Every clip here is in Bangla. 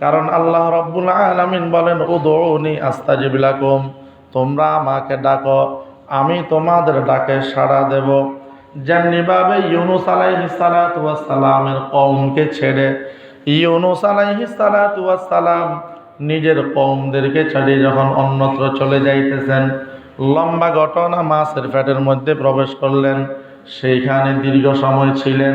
কারণ আল্লাহ রব্বুল আলামিন বলেন উদৌনি আস্তাজিবিলাকুম তোমরা আমাকে ডাকো, আমি তোমাদের ডাকে সাড়া দেব। যেমনিভাবে ইউনুস আলাইহি সালামের কওমকে ছেড়ে, ইউনুস আলাইহি সালাম নিজের কওমদেরকে ছেড়ে যখন অন্যত্র চলে যাইতেছেন, লম্বা ঘটনা মাছের ফ্যাটের মধ্যে প্রবেশ করলেন। সেইখানে দীর্ঘ সময় ছিলেন।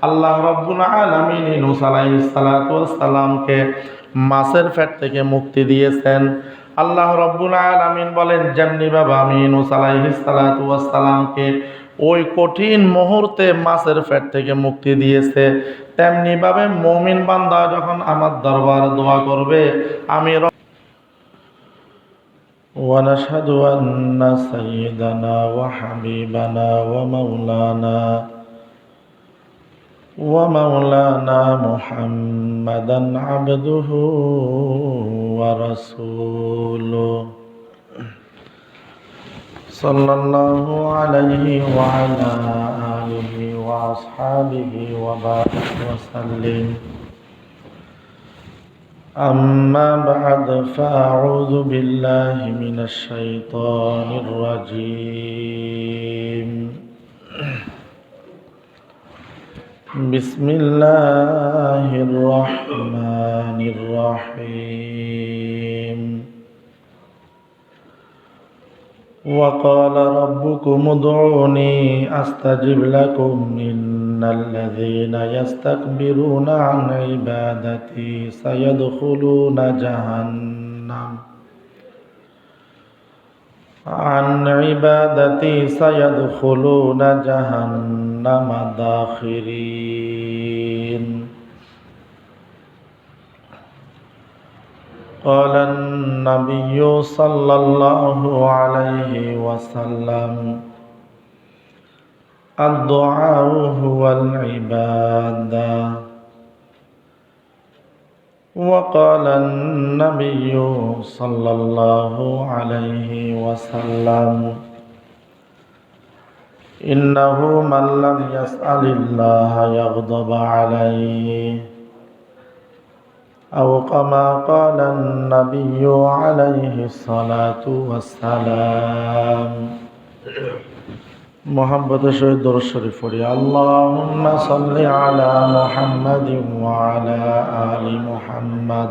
আল্লাহ রব্বুল আলমিন ইনুস আলাইসালামকে মাছের ফ্যাট থেকে মুক্তি দিয়েছেন আল্লাহ রব্বুল আলমিন বলেন যেমনি বাবা আমি ইনুস আলাইসালামকে ওই কঠিন মুহূর্তে মাছের ফ্যাট থেকে মুক্তি দিয়েছে তেমনিভাবে মমিন বান্দা যখন আমার দরবার দোয়া করবে আমি ونشهد أن سيدنا وحبيبنا ومولانا ومولانا محمدا عبده ورسوله. صلى الله عليه وعلى آله وأصحابه وبارك وسلم. أما بعد فأعوذ بالله من الشيطان الرجيم. بسم الله الرحمن الرحيم. وقال ربكم ادعوني أستجب لكم إن الذين يستكبرون عن عبادتي سيدخلون جهنم. عن عبادتي سيدخلون جهنم. داخرين. قال النبي صلى الله عليه وسلم الدعاء هو العبادة وقال النبي صلى الله عليه وسلم إنه من لم يسأل الله يغضب عليه أو كما قال النبي عليه الصلاة والسلام محبت شهيد در الشريف اللهم صل على محمد وعلى آل محمد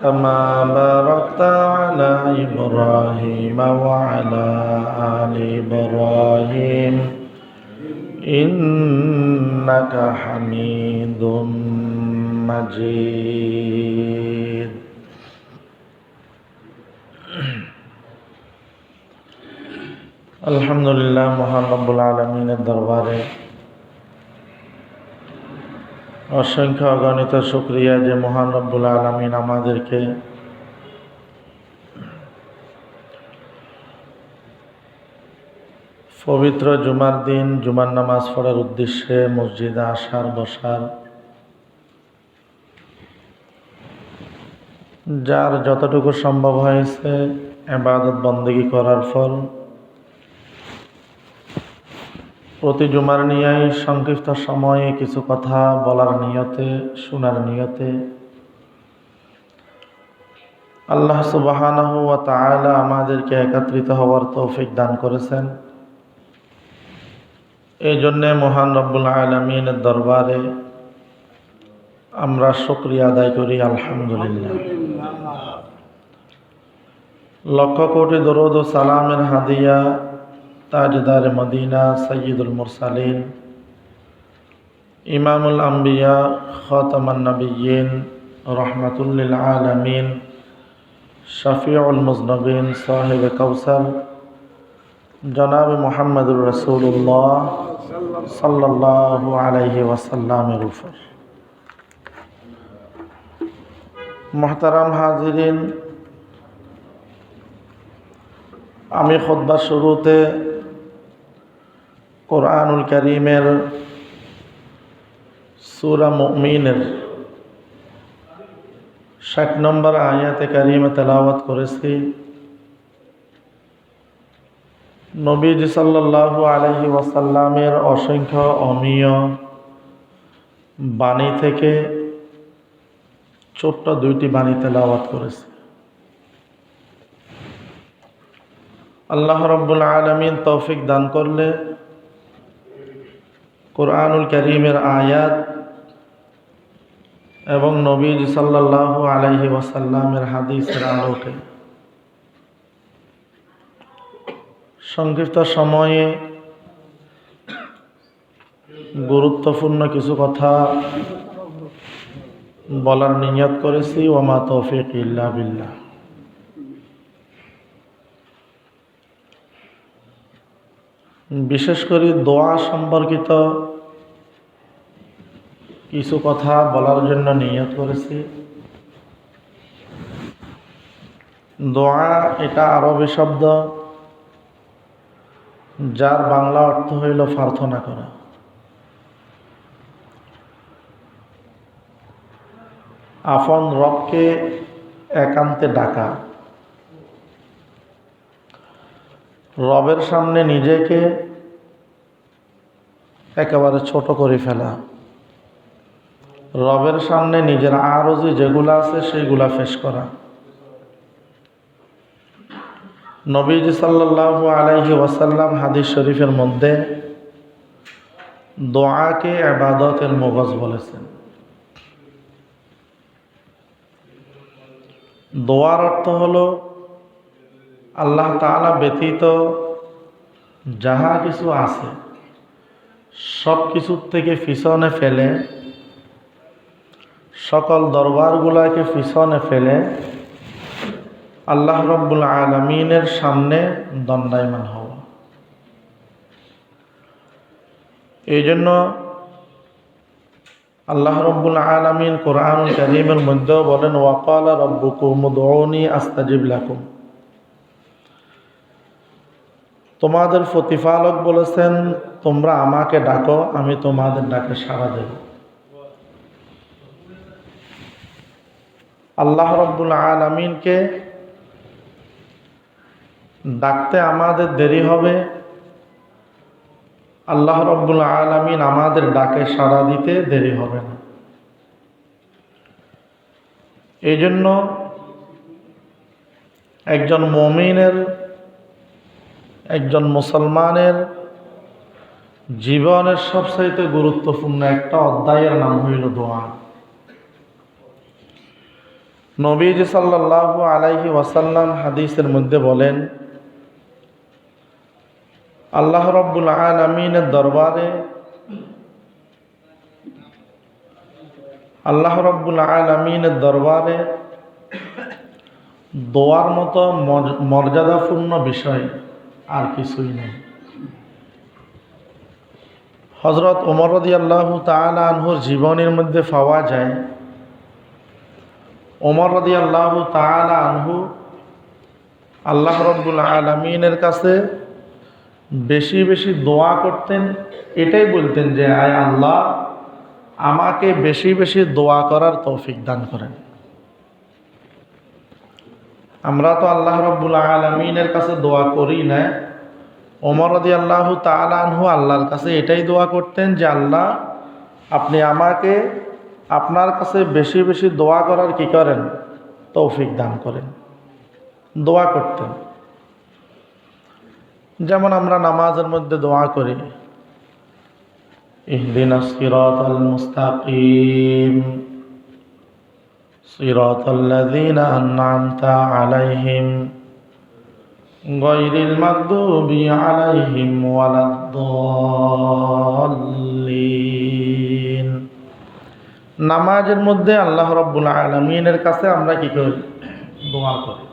كما باركت على إبراهيم وعلى آل إبراهيم. إنك حميد مجيد. الحمد لله محمد العالمين الدرباري. অসংখ্য অগণিত শুক্রিয়া যে মহান রব্বুল আলমিন আমাদেরকে পবিত্র জুমার দিন, জুমার নামাজ পড়ার উদ্দেশ্যে মসজিদে আসার, বসার, যার যতটুকু সম্ভব হয়েছে, এবাদত বন্দী করার ফল প্রতি জুমার নিয়েই সংক্ষিপ্ত সময়ে কিছু কথা বলার নিয়তে, শোনার নিয়তে। আল্লাহ সুবাহানাহু আমাদেরকে একত্রিত হওয়ার তৌফিক দান করেছেন। এই জন্যে মহান রব্বুল আলমিনের দরবারে আমরা শুক্রিয়া আদায় করি, আলহামদুলিল্লাহ। লক্ষ কোটি দরুদ ও সালামের হাদিয়া তাজদার মদিনা সৈয়দুল মুরসালিন, ইমামুল আম্বিয়া, খতমান নবীন রহমতুল্লিল আলমিন, শফিউল মুজনবিন, সাহেব কৌসর জনাব মোহাম্মদুর রসুল্লাহ সাল্লাহ আলাইহি ওয়াসাল্লামের উপর। মোহতারাম হাজিরিন, আমি খোদ্বার শুরুতে কোরআনুল করিমের সুরা মুমিনের ষাট নম্বর আয়াতে কারিমে তেলাওয়াত করেছি। নবীজ সাল্লাল্লাহু আলহি ওয়াসাল্লামের অসংখ্য অমীয় বাণী থেকে ছোট্ট দুইটি বাণী তেলাওয়াত করেছে। আল্লাহ রব্বুল আলমিন তৌফিক দান করলে কোরআনুল করিমের আয়াত এবং নবীজ সাল্লাহ আলহি ওয়াসাল্লামের হাদিসের আলোকে। সংক্ষিপ্ত সময়ে গুরুত্বপূর্ণ কিছু কথা বলার নিয়ত করেছি। ওমা তৌফিক ইল্লা বিল্লাহ। বিশেষ করে দোয়া সম্পর্কিত কিছু কথা বলার জন্য নিয়ত করেছি। দোয়া এটা আরবি শব্দ, যার বাংলা অর্থ হইল প্রার্থনা করা। আপন রবকে একান্তে ডাকা। রবের সামনে নিজেকে একেবারে ছোট করে ফেলা। রবের সামনে নিজের আরজি যেগুলো আছে সেইগুলা ফেস করা। নবীজ সাল্লাহ আলাইহি ওয়াসাল্লাম হাদিস শরীফের মধ্যে দোয়াকে আবাদতের মগজ বলেছেন। দোয়ার অর্থ হলো আল্লাহ তালা ব্যতীত যাহা কিছু আছে সব কিছুর থেকে পিছনে ফেলে সকল দরবারগুলাকে পিছনে ফেলে আল্লাহ রব্বুল আলমিনের সামনে দণ্ডায়মান হওয়া এই জন্য আল্লাহ রব্বুল আলমিন কোরআন করিমের মধ্যেও বলেন ওয়াকাল রব্বুকুম দৌনি আস্তাজিব লাকুম। তোমাদের প্রতিপালক বলেছেন, তোমরা আমাকে ডাকো, আমি তোমাদের ডাকে সাড়া দেব। আল্লাহ রব্বুল আলমিনকে ডাকতে আমাদের দেরি হবে। আল্লাহ রব্বুল আলমিন আমাদের ডাকে সাড়া দিতে দেরি হবে না। এই জন্য একজন মমিনের, একজন মুসলমানের জীবনের সবচাইতে গুরুত্বপূর্ণ একটা অধ্যায়ের নাম হইল দোয়া। নবীজ সাল্লাহ আলাইহি ওয়াসাল্লাম হাদিসের মধ্যে বলেন, আল্লাহ রব্বুল আলমিনের দরবারে আল্লাহ রব্বুল আলমিনের দরবারে দোয়ার মতো মর্যাদাপূর্ণ বিষয় আর কিছুই নেই। হজরত ওমরদি আল্লাহ তালা আনহুর জীবনের মধ্যে পাওয়া যায় ওমর রদি আল্লাহ তালা আনহু আল্লাহ রব্বুল আলমিনের কাছে বেশি বেশি দোয়া করতেন, এটাই বলতেন যে, আয় আল্লাহ, আমাকে বেশি বেশি দোয়া করার তৌফিক দান করেন। আমরা তো আল্লাহ রব্বুল আলমিনের কাছে দোয়া করি না ওমর রদি আল্লাহ তালানহু আল্লাহর কাছে এটাই দোয়া করতেন যে, আল্লাহ, আপনি আমাকে আপনার কাছে বেশি বেশি দোয়া করার কি করেন তৌফিক দান করেন দোয়া করতেন যেমন আমরা নামাজের মধ্যে দোয়া করি ইহদিন সিরাতাল মুস্তাকিম صراط الذين أنعمت عليهم غير المغضوب عليهم ولا الضالين নামাজের মধ্যে আল্লাহ রব্বুল আলমিনের কাছে আমরা কি করি? দোয়া করি।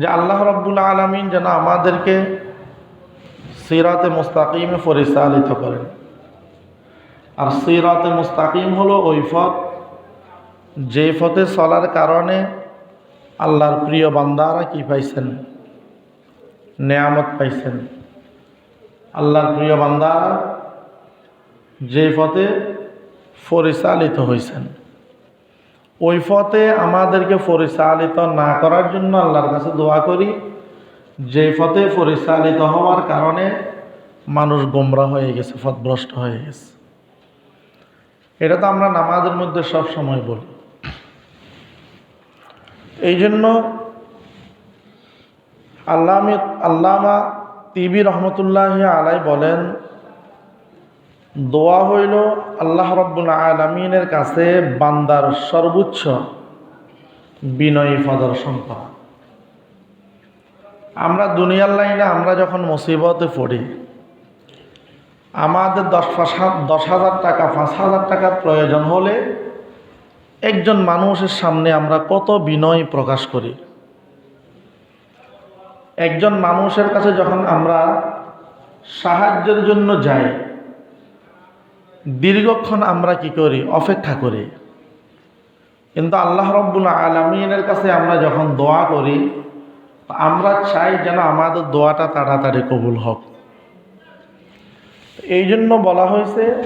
যে আল্লাহ রব্বুল আলমিন যেন আমাদেরকে সিরাতে মুস্তাকিমে পরিচালিত করেন। আর সিরাতে মুস্তাকিম হলো ওই পথ, যে পথে চলার কারণে আল্লাহর প্রিয় বান্দারা কি পাইছেন? নেয়ামত পাইছেন। আল্লাহর প্রিয় বান্দারা যে পথে পরিচালিত হয়েছেন ওই পথে আমাদেরকে পরিচালিত না করার জন্য আল্লাহর কাছে দোয়া করি। যে পথে পরিচালিত হওয়ার কারণে মানুষ গোমরা হয়ে গেছে, পথভ্রষ্ট হয়ে গেছে। এটা তো আমরা নামাজের মধ্যে সব সময় বলি। এই জন্য আল্লাহ আল্লামা তিবি রহমতুল্লাহ আলাই বলেন দোয়া হইল আল্লাহ রব্বুল আলমিনের কাছে বান্দার সর্বোচ্চ বিনয়ী প্রদর্শন করা আমরা দুনিয়ার লাইনে আমরা যখন মুসিবতে পড়ি, আমাদের দশ পাঁচ দশ হাজার টাকা, পাঁচ হাজার টাকার প্রয়োজন হলে একজন মানুষের সামনে আমরা কত বিনয় প্রকাশ করি। একজন মানুষের কাছে যখন আমরা সাহায্যের জন্য যাই দীর্ঘক্ষণ আমরা কি করি? অপেক্ষা করি। কিন্তু আল্লাহ রব্বুল আলমিনের কাছে আমরা যখন দোয়া করি আমরা চাই যেন আমাদের দোয়াটা তাড়াতাড়ি কবুল হোক। এই জন্য বলা হয়েছে,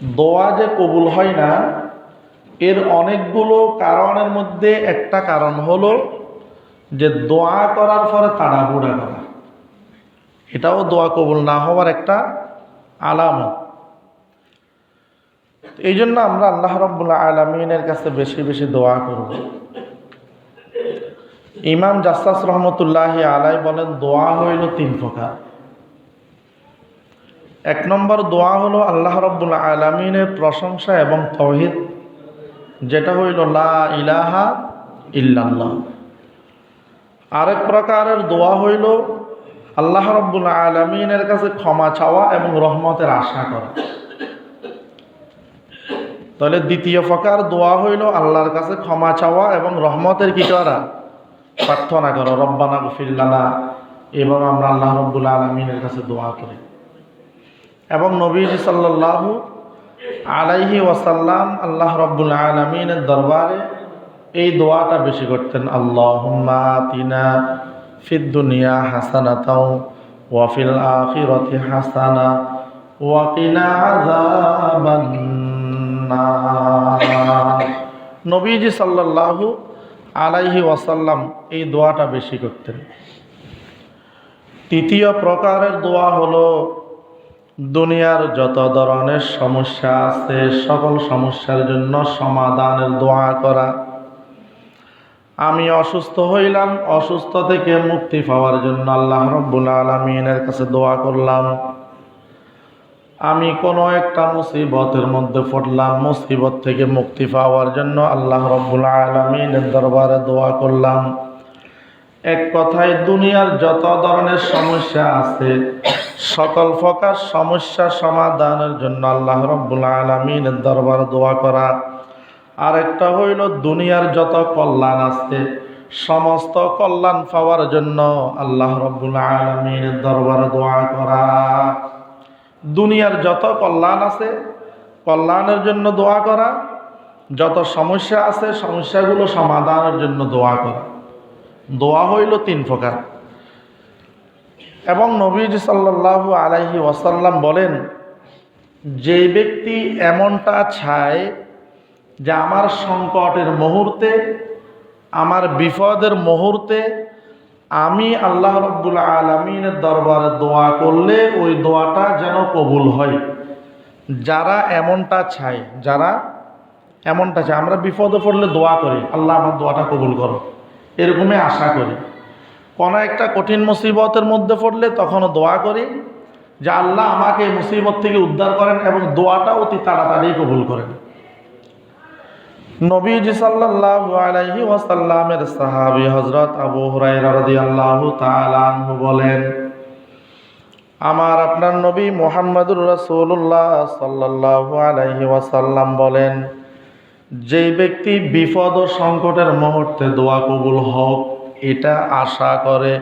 দোয়া যে কবুল হয় না, এর অনেকগুলো কারণের মধ্যে একটা কারণ হলো যে দোয়া করার পরে তাড়াহুড়া করা। এটাও দোয়া কবুল না হওয়ার একটা আলামত। এই জন্য আমরা আল্লাহ রব্বুল্লা আলমিনের কাছে বেশি বেশি দোয়া করব। ইমাম জাসাস রহমতুল্লাহ আলাই বলেন, দোয়া হইল তিন প্রকার। এক নম্বর দোয়া হলো আল্লাহ রব্বুল্লা আলমিনের প্রশংসা এবং তহিদ যেটা হইল, লা ইলাহা ইল্লাল্লাহ। আরেক প্রকারের দোয়া হইল, আল্লাহ রব্বুল আলমিনের কাছে ক্ষমা চাওয়া এবং রহমতের আশা করা। তাহলে দ্বিতীয় প্রকার দোয়া হইল আল্লাহর কাছে ক্ষমা চাওয়া এবং রহমতের কি করা? প্রার্থনা করো, রব্বানা গফিল্লানা এবং আমরা আল্লাহ রব্বুল আলমিনের কাছে দোয়া করি। এবং নবীজি সাল্লাল্লাহু আলাইহি ওয়াসাল্লাম আল্লাহ রব্বুল আলমিনের দরবারে এই দোয়াটা বেশি করতেন আল্লাহ তিনা ফিদ দুনিয়া হাসানাতাও ওয়াফিল আখিরতি হাসানা ওয়াকিনা আযাবান নবীজি সাল্লাল্লাহু আলাইহি ওয়াসাল্লাম এই দোয়াটা বেশি করতেন। তৃতীয় প্রকারের দোয়া হলো, দুনিয়ার যত ধরনের সমস্যা আছে, সকল সমস্যার জন্য সমাধানের দোয়া করা। আমি অসুস্থ হইলাম, অসুস্থ থেকে মুক্তি পাওয়ার জন্য আল্লাহ রব্বুল আলমিনের কাছে দোয়া করলাম। আমি কোনো একটা মুসিবতের মধ্যে পড়লাম, মুসিবত থেকে মুক্তি পাওয়ার জন্য আল্লাহ রব্বুল আলমিনের দরবারে দোয়া করলাম। এক কথায় দুনিয়ার যত ধরনের সমস্যা আছে, সকল প্রকার সমস্যা সমাধানের জন্য আল্লাহ রব্বুল আলমিনের দরবারে দোয়া করা। আর একটা হইল দুনিয়ার যত কল্যাণ আছে, সমস্ত কল্যাণ পাওয়ার জন্য আল্লাহ রব্বুল আলমিনের দরবারে দোয়া করা। দুনিয়ার যত কল্যাণ আছে, কল্যাণের জন্য দোয়া করা, যত সমস্যা আছে, সমস্যাগুলো সমাধানের জন্য দোয়া করা। দোয়া হইল তিন প্রকার। এবং নবীজ সাল্লাল্লাহু আলাইহি ওয়াসাল্লাম বলেন, যে ব্যক্তি এমনটা ছায় যে আমার সংকটের মুহূর্তে, আমার বিপদের মুহূর্তে আমি আল্লাহ রব্বুল আলমিনের দরবারে দোয়া করলে ওই দোয়াটা যেন কবুল হয়। যারা এমনটা চায়, যারা এমনটা চায়, আমরা বিপদে পড়লে দোয়া করি, আল্লাহ আমার দোয়াটা কবুল করো। এরকমই আশা করি। কোনো একটা কঠিন মুসিবতের মধ্যে পড়লে তখনও দোয়া করি যে আল্লাহ আমাকে মুসিবত থেকে উদ্ধার করেন এবং দোয়াটা অতি তাড়াতাড়ি কবুল করেন। নবীজি সাল্লাল্লাহু আলাইহি ওয়াসাল্লামের সাহাবী হযরত আবু হুরায়রা রাদিয়াল্লাহু তাআলা আনহু বলেন, আমার আপনার নবী মুহাম্মদুর রাসূলুল্লাহ সাল্লাল্লাহু আলাইহি ওয়াসাল্লাম বলেন, যেই ব্যক্তি বিপদ ও সংকটের মুহূর্তে দোয়া কবুল হোক, এটা আশা করে,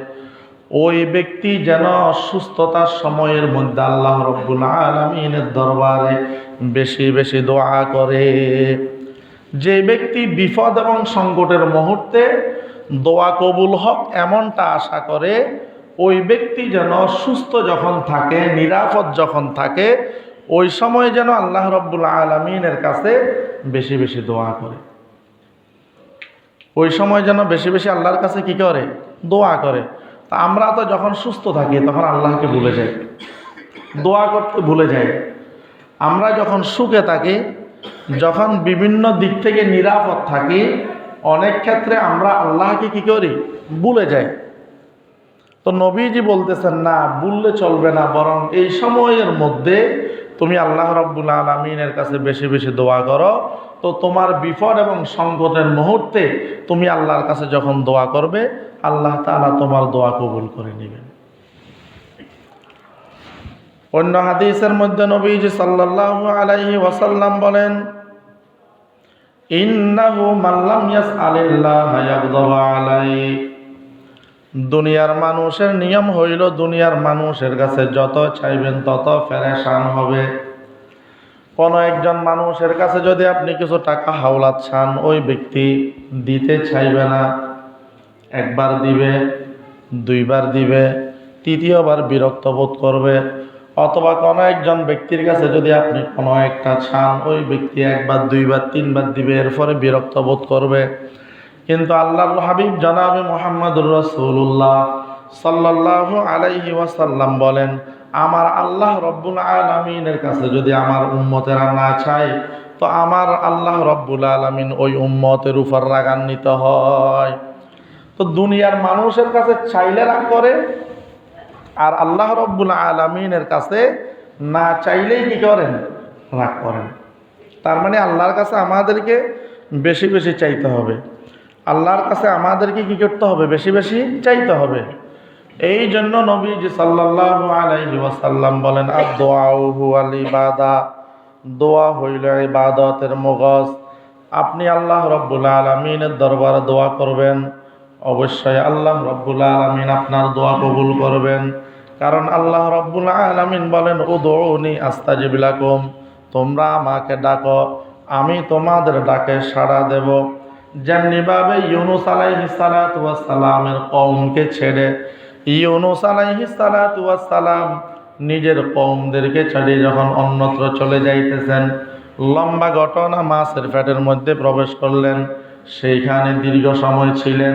ওই ব্যক্তি যেন অসুস্থতার সময়ের মধ্যে আল্লাহ রব্বুল আলমিনের দরবারে বেশি বেশি দোয়া করে। যে ব্যক্তি বিপদ এবং সংকটের মুহূর্তে দোয়া কবুল হক, এমনটা আশা করে, ওই ব্যক্তি যেন সুস্থ যখন থাকে, নিরাপদ যখন থাকে, ওই সময় যেন আল্লাহ রব্বুল আলমিনের কাছে বেশি বেশি দোয়া করে। ওই সময় যেন বেশি বেশি আল্লাহর কাছে কি করে? দোয়া করে। তা আমরা তো যখন সুস্থ থাকি, তখন আল্লাহকে ভুলে যাই। দোয়া করতে ভুলে যাই। আমরা যখন সুখে থাকি যখন বিভিন্ন দিক থেকে নিরাপদ থাকি, অনেক ক্ষেত্রে আমরা আল্লাহকে কি করি? ভুলে যাই। তো নবীজি বলতেছেন, না, ভুললে চলবে না, বরং এই সময়ের মধ্যে তুমি আল্লাহ রব্বুল আলমিনের কাছে বেশি বেশি দোয়া করো। তো তোমার বিপদ এবং সংকটের মুহূর্তে তুমি আল্লাহর কাছে যখন দোয়া করবে, আল্লাহ তাআলা তোমার দোয়া কবুল করে নেবেন। অন্য হাদিসের মধ্যে নবীজি সাল্লাল্লাহু আলাইহি ওয়াসাল্লাম বলেন দুনিয়ার মানুষের নিয়ম হইল দুনিয়ার মানুষের কাছে যত চাইবেন তত ফেরেশান হবে। কোনো একজন মানুষের কাছে যদি আপনি কিছু টাকা হাওলাত চান, ওই ব্যক্তি দিতে চাইবে না। একবার দিবে, দুইবার দিবে, তৃতীয়বার বিরক্ত বোধ করবে। অথবা কোনো একজন ব্যক্তির কাছে যদি আপনি কোনো একটা চান, ওই ব্যক্তি একবার, দুইবার, তিনবার দিবে, এরপরে বিরক্ত বোধ করবে। কিন্তু আল্লাহ হাবিব জনাবে মোহাম্মদুর রসুল্লাহ সাল্লাল্লাহু আলাইহি ওয়াসাল্লাম বলেন, আমার আল্লাহ রব্বুল আলমিনের কাছে যদি আমার উম্মতেরা না চায়, তো আমার আল্লাহ রব্বুল আলমিন ওই উম্মতের উপর রাগান্বিত হয়। তো দুনিয়ার মানুষের কাছে চাইলে রাগ করে আর আল্লাহ রব্বুল আলমিনের কাছে না চাইলেই কি করেন? রাগ করেন। তার মানে আল্লাহর কাছে আমাদেরকে বেশি বেশি চাইতে হবে। আল্লাহর কাছে আমাদেরকে কি করতে হবে? বেশি বেশি চাইতে হবে। এই জন্য নবীজি সাল্লাল্লাহু আলাইহি ওয়াসাল্লাম বলেন আর দোয়াউ হুয়াল ইবাদা। দোয়া হইল ইবাদতের মগজ। আপনি আল্লাহ রব্বুল আলমিনের দরবারে দোয়া করবেন। অবশ্যই আল্লাহ রব্বুল আলমিন আপনার দোয়া কবুল করবেন। কারণ আল্লাহ রব্বুল আলমিন বলেন ও দৌনি আস্তাজিবিলাকুম তোমরা আমাকে ডাকো, আমি তোমাদের ডাকে সাড়া দেব। যেমনিভাবে ইউনুস আলাইহি সালামের কৌমকে ছেড়ে, ইউনুস আলাইহি সালাম নিজের কৌমদেরকে ছেড়ে যখন অন্যত্র চলে যাইতেছেন, লম্বা ঘটনা মাছের ফ্যাটের মধ্যে প্রবেশ করলেন। সেইখানে দীর্ঘ সময় ছিলেন।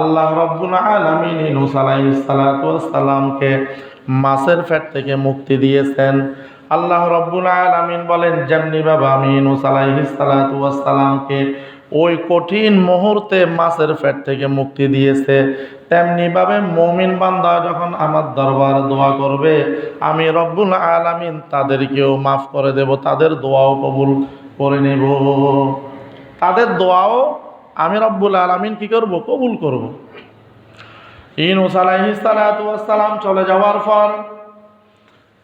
আল্লাহ রব্বুল আলমিন ইনুস মাছের ফ্যাট থেকে মুক্তি দিয়েছেন। আল্লাহ রব্বুল আলমিন বলেন, যেমনি বাবা আমি ইনুস ওই কঠিন মুহূর্তে মাছের ফ্যাট থেকে মুক্তি দিয়েছে। তেমনিভাবে মমিন বান্দা যখন আমার দরবার দোয়া করবে, আমি রব্বুল আলমিন তাদেরকেও মাফ করে দেব, তাদের দোয়াও কবুল করে নেব। তাদের দোয়াও আমি রব্বুল আলমিন কি করব? কবুল করব। ইনুস আলাইসালাম চলে যাওয়ার পর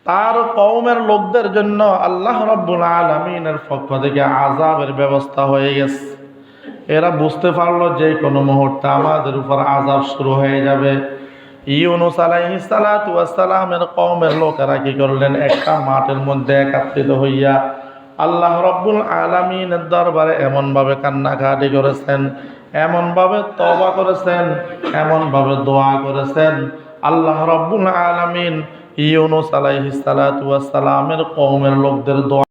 তার কৌমের লোকদের জন্য আল্লাহ রব্বুল আলমিনের পক্ষ থেকে আজাবের ব্যবস্থা হয়ে গেছে। এরা বুঝতে পারল যে কোনো মুহূর্তে আমাদের উপর আজাব শুরু হয়ে যাবে। ইউনুস আলাইসালামের কৌমের লোকেরা কি করলেন? একটা মাঠের মধ্যে একাত্রিত হইয়া আল্লাহ রব্বুল আলমিনের দরবারে এমনভাবে কান্নাকাটি করেছেন, এমনভাবে তবা করেছেন, এমনভাবে দোয়া করেছেন। আল্লাহ রব্বুল আলমিন ইউনুস সালামের কওমের লোকদের দোয়া